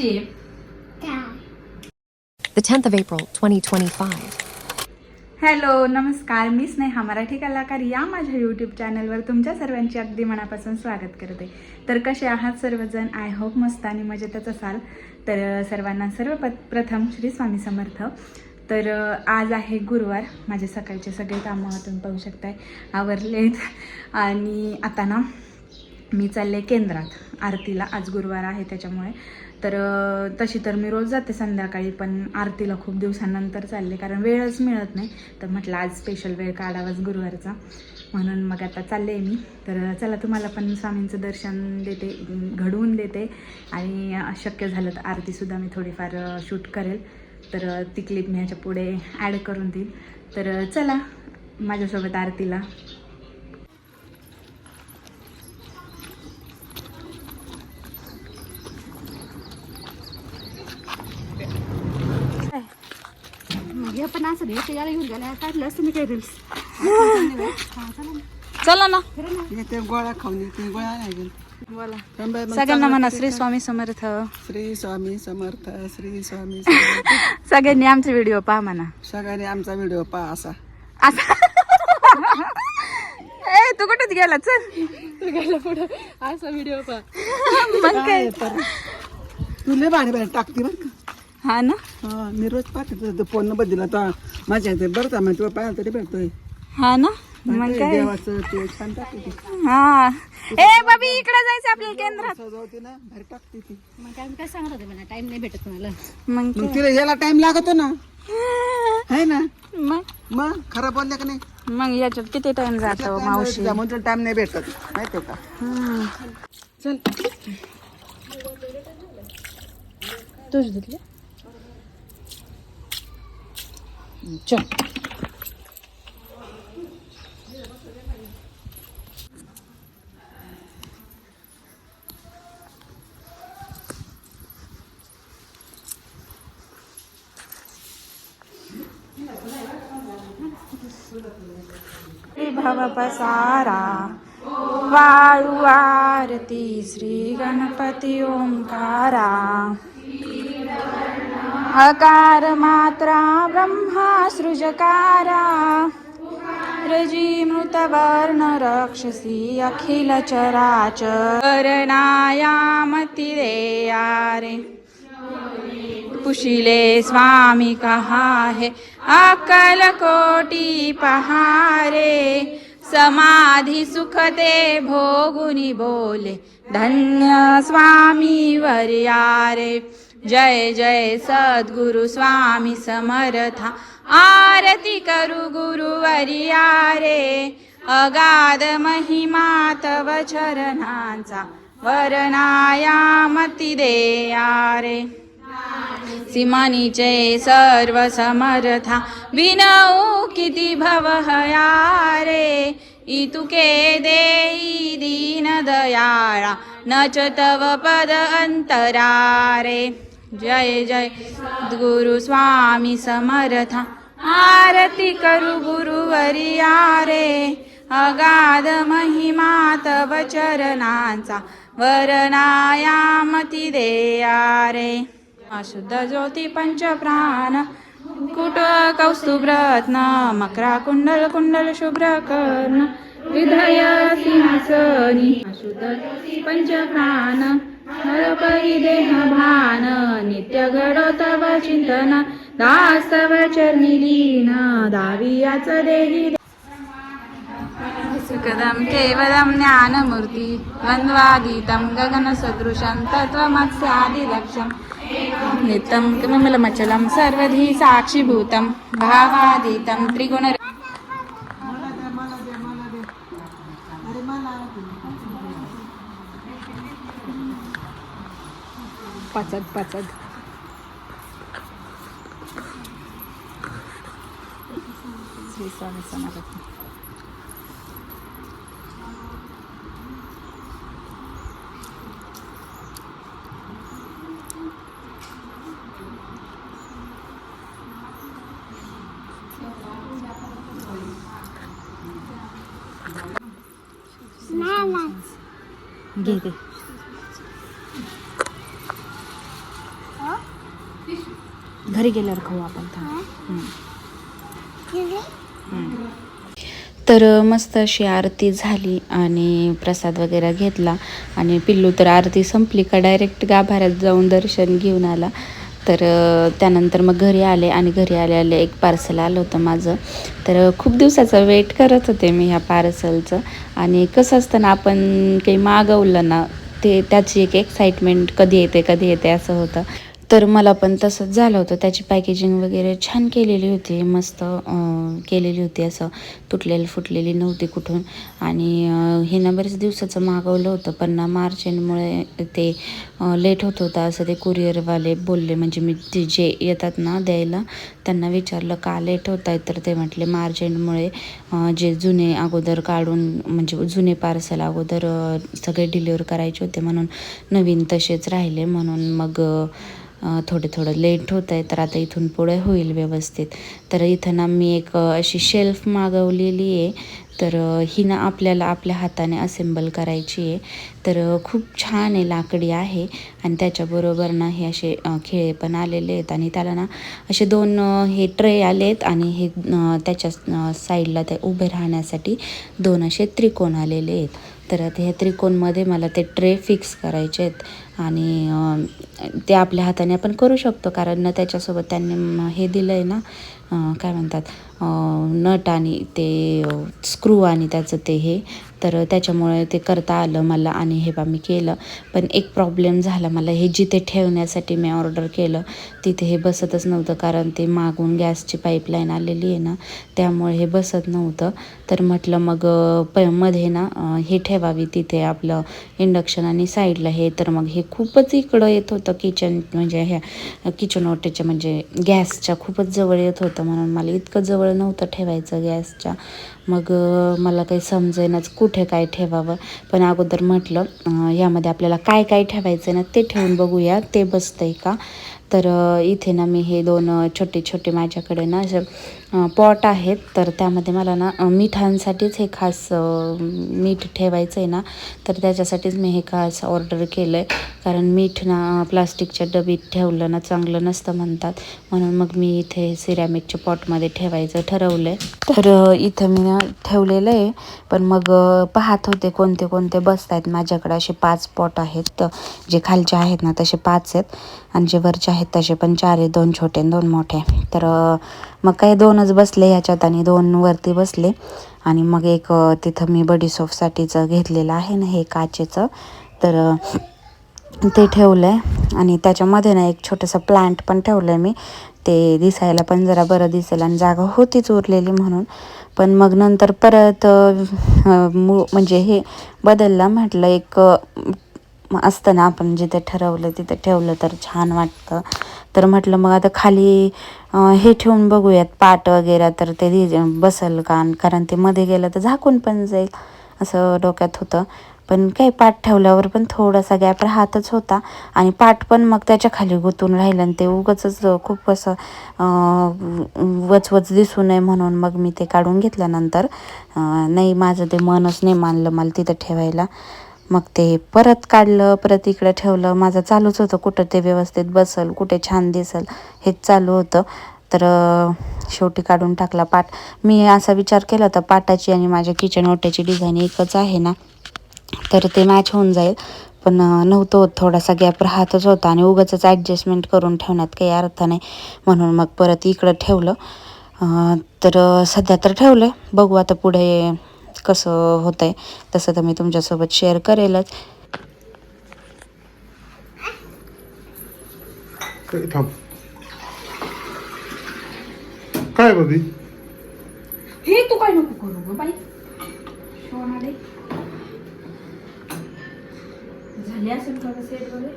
आहे? The 10th of April, 2025. Hello नमस्कार. मी स्नेहा मराठी कलाकार या माझ्या यूट्यूब चॅनलवर तुमच्या सर्वांची अगदी मनापासून स्वागत करते. तर कसे आहात सर्वजण? आय होप मस्त आणि मजेतच असाल. तर सर्वांना सर्व प्रथम श्री स्वामी समर्थ. तर आज आहे गुरुवार. माझे सकाळचे सगळे कामं तुम्ही पाहू शकताय. आवरलेत. आणि आता ना मी चालले केंद्रात. आरतीला आज गुरुवार आहे त्याच्यामुळे तर तशी तर मी रोज जाते संध्याकाळी पण आरतीला खूप दिवसांनंतर चालले कारण वेळच मिळत नाही. तर म्हटलं आज स्पेशल वेळ काढावाच गुरुवारचा. म्हणून मग आता चालले मी. तर चला तुम्हाला पण स्वामींचं दर्शन देते घडवून देते. आणि शक्य झालं तर आरतीसुद्धा मी थोडीफार शूट करेल. तर ती क्लिप मी ह्याच्या पुढे ॲड करून देईल. तर चला माझ्यासोबत आरतीला हे पण असं नाही ते याला घेऊन गेल्या काढलं असतं मी काही रील्स चला ना. ते गोळा खाऊन येते गोळा नाही घेऊन बोला. सगळ्यांना म्हणा श्री? स्वामी समर्थ. श्री स्वामी समर्थ श्री स्वामी सगळ्यांनी आमचे व्हिडिओ पहा म्हणा. सगळ्यांनी आमचा व्हिडिओ पहा असा. आता ए तू कुठेच गेला चल. असा व्हिडिओ पा मग काय? तुला भाणे बाहेर टाकते बरं का? हा ना? हा मी रोज पाहते फोन. बद्दल आता माझ्या इथे बरं का तुला पाहिलं तरी भेटतोय. हा ना? मग काय? देवाचं ते छान टाकते ती. हा. ए बाबी इकडे जायचं आपल्याला केंद्रात. सजवते ना बाहेर टाकते ती. मग काय मी काय सांगत होते मला? टाइम नाही भेटत मला मग मग तिला याला टाइम लागतो ना. है ना? मग? मग खरं बोललं का नाही? मग याच्यात किती टाइम जातो मावशी? म्हणून टाइम नाही भेटत. माहिती का. चल. तुझ धुतले? चल। भव पसारा वाळू आरती श्री गणपती ओंकारा। अकार मात्रा ब्रह्मा सृजकारा। रजी मृतवर्ण रक्षसी अखिल चराचर रे पुशिले स्वामी कहा है अकल कोटी पहारे। समाधि सुखते भोगुनी बोले धन्य स्वामी रे जय जय सद्गुरु स्वामी समर्था। आरती करू गुरु वरियारे अगाध महिमा तव चरणांचा वरनायामती देयारे सिमानीचे सर्व समर्था विनऊ किती भवहयारे इतुके देई दीन दयाळा च तव पद अंतरारे जय जय। गुरु स्वामी समर्था। आरती करू गुरुवरिया रे अगाध महिमा तव चरणांचा। वरनायामती देयारे। अशुद्ध ज्योती पंचप्राण। कुट कौस्तुभ्रत्न। मकरा कुंडल कुंडल शुभ्र कर्ण विधय सिंहासनी। अशुद्ध ज्योती पंचप्राण। हरपरी देह भान नित्य घडोतव चिंतन दास्तव चरणी लीन दावियाच देही सुखदं केवलं ज्ञानमूर्ति द्वन्द्वातीतं गगनसदृशं तत्त्वमत्स्यादिलक्ष्यं। नित्यं किमलमचलं सर्वधी साक्षिभूतं भावातीतं त्रिगुण पाचद पाचद श्री स्वामी समर्थ घरी गेल्यावर खाऊ आपण थांब. तर मस्त अशी आरती झाली आणि प्रसाद वगैरे घेतला आणि पिल्लू तर आरती संपली का डायरेक्ट गाभाऱ्यात जाऊन दर्शन घेऊन आला. तर त्यानंतर मग घरी आले आणि घरी आले आले एक पार्सल आलं होतं माझं. तर खूप दिवसाचा वेट करत होते मी ह्या पार्सलचं आणि कसं असतं ना आपण काही मागवलं ना ते त्याची एक एक्साइटमेंट कधी येते कधी येते असं होतं. तर मला पण तसंच झालं होतं. त्याची पॅकेजिंग वगैरे छान केलेली होती. मस्त केलेली होती असं. तुटलेली फुटलेली नव्हती कुठून. आणि हे ना बरेच दिवसाचं मागवलं होतं. पण ना मार्च एंडमुळे ते लेट होत होतं. असं ते कुरिअरवाले बोलले. म्हणजे मी ते जे येतात ना द्यायला त्यांना विचारलं का लेट होत आहे तर ते म्हटले मार्च एंडमुळे जे जुने अगोदर काढून म्हणजे जुने पार्सल अगोदर सगळे डिलिव्हर करायचे होते म्हणून नवीन तसेच राहिले म्हणून मग थोडे थोडं लेट होत आहे तर आता इथून पुढे होईल व्यवस्थित. तर इथं ना मी एक अशी शेल्फ मागवलेली आहे. तर ही ना आपल्याला आपल्या हाताने असेंबल करायची आहे. तर खूप छान आहे लाकडी आहे. आणि त्याच्याबरोबर ना हे असे खेळे पण आलेले आहेत. आणि त्याला ना असे दोन हे ट्रे आले आहेत आणि हे त्याच्या साईडला ते उभे राहण्यासाठी दोन असे त्रिकोण आलेले आहेत. तर आता ह्या त्रिकोणमध्ये मला ते ट्रे फिक्स करायचे आहेत. आणि ते आपल्या हाताने आपण करू शकतो कारण त्याच्यासोबत त्यांनी हे दिलं आहे ना काय म्हणतात नट आणि ते स्क्रू आणि त्याचं ते हे तर त्याच्यामुळे ते करता आलं मला आणि हे बा मी केलं. पण एक प्रॉब्लेम झाला मला. हे जिथे ठेवण्यासाठी मी ऑर्डर केलं तिथे हे बसतच नव्हतं. कारण ते मागून गॅसची पाईपलाईन आलेली आहे ना त्यामुळे हे बसत नव्हतं. तर म्हटलं मग प मध्ये ना हे ठेवावी तिथे आपलं इंडक्शन आणि साईडला हे. तर मग हे खूपच इकडं येत होतं किचन म्हणजे ह्या किचन ओट्याच्या म्हणजे गॅसच्या खूपच जवळ येत होतं म्हणून मला इतकं जवळ नव्हतं ठेवायचं गॅसच्या. मग मला काही समजेनाच कुठं कुठे काय ठेवावं? पण अगोदर म्हटलं यामध्ये आपल्याला काय काय ठेवायचं ना ते ठेवून बघूया. ते बसतंय का? तर इथे ना मी हे दोन छोटे छोटे माझ्याकडे ना असे पॉट आहेत. तर त्यामध्ये मला ना मिठांसाठीच हे खास मीठ ठेवायचं आहे ना. तर त्याच्यासाठीच मी हे खास ऑर्डर केलं आहे कारण मीठ ना प्लास्टिकच्या डबीत ठेवलं ना चांगलं नसतं म्हणतात. म्हणून मग मी इथे सिरॅमिकच्या पॉटमध्ये ठेवायचं ठरवलं आहे तर इथं मी ना ठेवलेलं आहे. पण मग पाहत होते कोणते कोणते बसत आहेत माझ्याकडे असे पाच पॉट आहेत. जे खालचे आहेत ना तसे पाच आहेत. आणि जे वरचे आहेत तसे पण चार आहे दोन छोटे आणि दोन मोठे. तर मग काही दोनच बसले ह्याच्यात आणि दोन वरती बसले. आणि मग एक तिथं मी बडी सोफसाठीचं घेतलेलं आहे ना हे काचेचं. तर ते ठेवलं आहे आणि त्याच्यामध्ये ना एक छोटंसं प्लांट पण ठेवलं आहे मी. ते दिसायला पण जरा बरं दिसेल आणि जागा होतीच उरलेली म्हणून. पण मग नंतर परत म्हणजे हे बदलला. म्हटलं एक असतं ना आपण जिथे ठरवलं तिथे ठेवलं तर छान वाटतं. तर म्हटलं मग आता खाली हे ठेवून बघूयात. पाट वगैरे तर ते बसल का? कारण ते मध्ये गेलं तर झाकून पण जाईल असं डोक्यात होतं. पण काही पाठ ठेवल्यावर पण थोडासा गॅप राहतच होता. आणि पाठ पण मग त्याच्याखाली गुतून राहिलं आणि ते उगच खूप असं वचवच दिसू नये म्हणून मग मी ते काढून घेतल्यानंतर नाही माझं ते मनच नाही मानलं मला तिथं ठेवायला. मग ते परत काढलं परत इकडं ठेवलं. माझं चालूच होतं. कुठं ते व्यवस्थित बसल कुठे छान दिसल हेच चालू होतं. तर शेवटी काढून टाकला पाट. मी असा विचार केला होता पाटाची आणि माझ्या किचन ओट्याची डिझाईन एकच आहे ना? तर ते मॅच होऊन जाईल. पण नव्हतं होत. थोडासा गॅप राहतच होता आणि उगाच ॲडजस्टमेंट करून ठेवण्यात काही अर्थ नाही. म्हणून मग परत इकडं ठेवलं. तर सध्या तर ठेवलं बघू आता पुढे कसं होतं आहे तसं तर मी तुमच्यासोबत शेअर करेलच. काय बघी हे तू काय नको करू ग बाई. झाली असेल का सेट वगैरे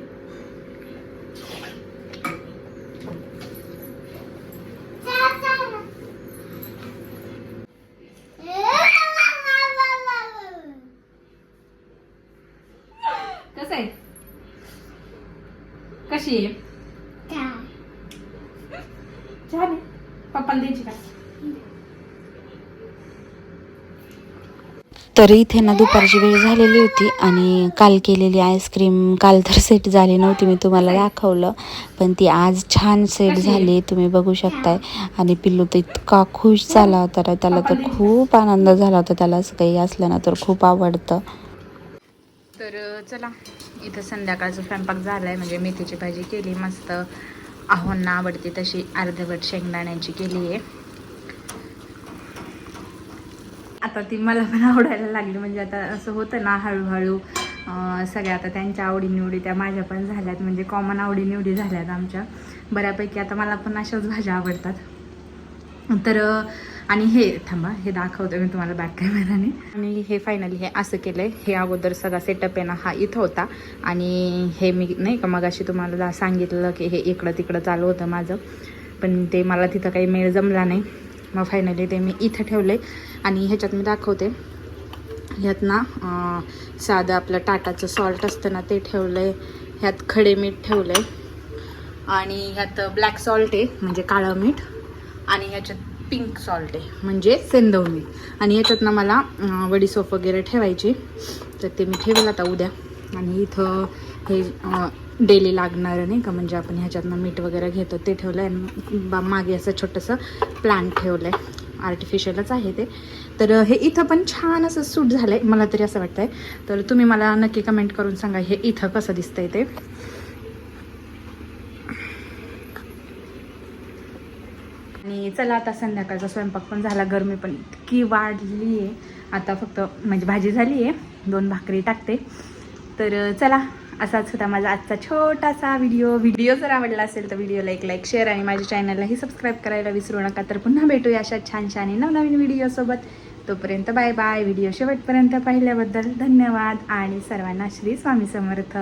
कसं आहे पप्पाला द्यायची का। तर इथे ना दुपारची वेळ झालेली होती आणि काल केलेली आईस्क्रीम काल तर सेट झाली नव्हती मी तुम्हाला दाखवलं. पण ती आज छान सेट झाली तुम्ही बघू शकताय. आणि पिल्लू तर इतका खुश झाला होता ना त्याला तर खूप आनंद झाला होता त्याला असं काही असलं ना तर खूप आवडतं. तर चला. इथं संध्याकाळचा स्वयंपाक झाला आहे म्हणजे मेथीची भाजी केली मस्त आहोंना आवडते तशी अर्धवट शेंगदाण्याची केली आहे. आता ती मला पण आवडायला लागली म्हणजे आता असं होतं ना हळूहळू सगळ्या आता त्यांच्या आवडीनिवडी त्या माझ्या पण झाल्यात म्हणजे कॉमन आवडीनिवडी झाल्यात आमच्या. बऱ्यापैकी आता मला पण अशाच भाज्या आवडतात. तर आणि हे थांबा हे दाखवतो मी तुम्हाला बॅक कॅमेराने आणि हे फायनली हे असं केलं आहे हे अगोदर सगळा सेटअप आहे ना हा इथं होता. आणि हे मी नाही का मगाशी तुम्हाला सांगितलं की हे इकडं तिकडं चालू होतं माझं. पण ते मला तिथं काही मेळ जमला नाही. मग फायनली ते मी इथं ठेवले आणि ह्याच्यात मी दाखवते. ह्यात ना साधं आपलं टाटाचं सॉल्ट असतं ना ते ठेवलं आहे ह्यात खडे मीठ ठेवलं आहे आणि ह्यात ब्लॅक सॉल्ट आहे म्हणजे काळं मीठ. आणि ह्याच्यात पिंक सॉल्ट आहे म्हणजे सेंदव मीठ आणि याच्यात ना मला वडीसोप वगैरे ठेवायची. तर ते मी ठेवेल आता उद्या. आणि इथं हे डेली लागणारं नाही का म्हणजे आपण ह्याच्यातनं मीठ वगैरे घेतो ते ठेवलं आहे आणि बा- मागे असं छोटंसं प्लांट ठेवलं आहे आर्टिफिशियलच आहे ते. तर हे इथं पण छान असं सूट झालं आहे मला तरी असं वाटतंय. तर तुम्ही मला नक्की कमेंट करून सांगा हे इथं कसं दिसतंय ते. आणि चला आता संध्याकाळचा स्वयंपाक पण झाला गरमी पण इतकी वाढली आहे. आता फक्त म्हणजे भाजी झाली आहे दोन भाकरी टाकते. तर चला असाच होता माझा आजचा छोटासा व्हिडिओ. व्हिडिओ जर आवडला असेल तर व्हिडिओला एक लाईक शेअर आणि माझ्या चॅनललाही सबस्क्राईब करायला विसरू नका. तर पुन्हा भेटूया अशा छानशा आणि नवनवीन व्हिडिओसोबत तोपर्यंत बाय बाय व्हिडिओ शेवटपर्यंत पाहिल्याबद्दल धन्यवाद आणि सर्वांना श्री स्वामी समर्थ.